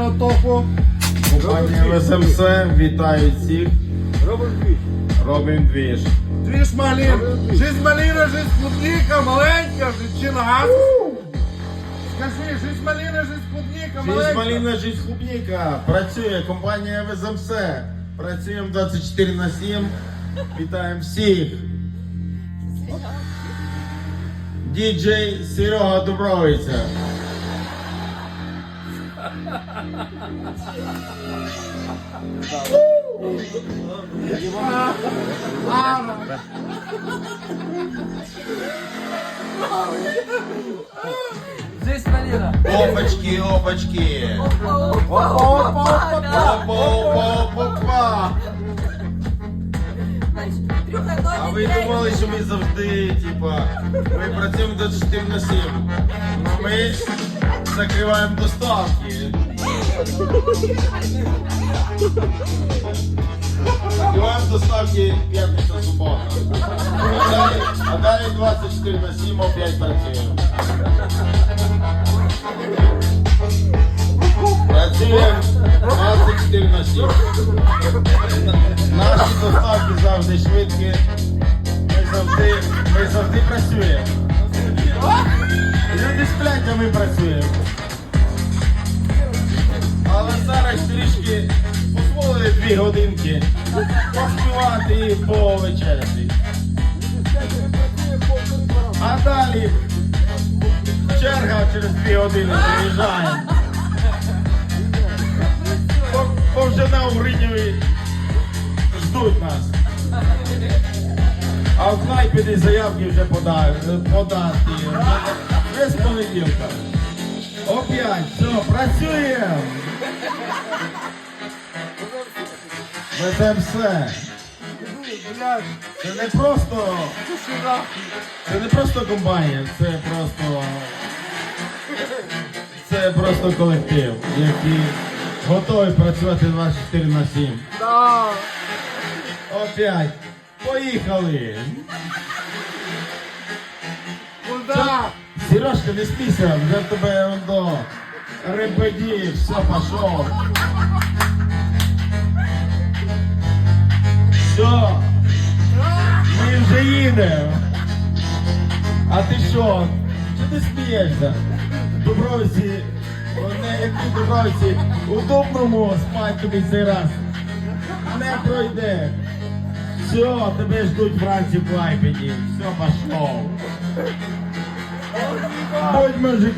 реального топу. Компанія ВСМС вітаю всіх. Робимо дві. Робимо двіж. Дві ж малин. Жизнь малина, жизнь клубника, маленька, жичина газ. Скажи, жизнь малина, жизнь клубника, Жизнь маленька. малина, жизнь клубника. Працює компанія ВСМС. Працюємо 24 на 7. Вітаємо всіх. Діджей Серега Дубровиця. Опачки, опачки. Опа, опа, Опа, опа, опа. А ви думали, що ми завжди, типа, ми працюємо 24 на 7. Ну ми закриваємо доставки. Закриваємо доставки п'ятниця субота. А далі, а далі 24 на 7 опять працюємо. Працюємо 24 на 7. Наші доставки завжди швидкі. Ми завжди, ми завжди працюємо. Люди сплять, а ми працюємо. Але зараз трішки дозволили дві годинки поспівати і повечеряти. А далі черга через дві години заїжджає. Бо, вже на Угринєві ждуть нас. А в Клайпеді заявки вже подають, подати. Без понеділка. Опять, все, працюємо. Ведемо все. Це не просто. Це не просто компанія, це просто. Це просто колектив, який готовий працювати 24 на 7. да. Опять. Поїхали. Сережка, не спійся, вже в тебе до репеді, все пішов. Все. Ми вже їдемо. А ти що? Чи ти смієшся? Дубровці, не як ти Дубровці, у Дубному спать тобі цей раз. Не пройде. Все, тебе ждуть вранці в Клайпеді. Все, пішло. Boy, magic.